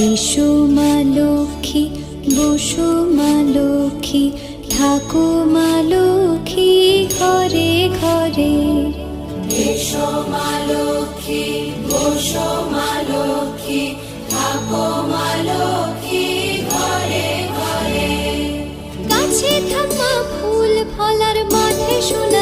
এসো মা লক্ষ্মী বসো মা লক্ষ্মী থাকো মা লক্ষ্মী ঘরে ঘরে। এসো মা লক্ষ্মী বসো মা লক্ষ্মী মা লক্ষ্মী ঘরে ঘরে। গাছে থাকা ফুল ফলার মাঠে সোনার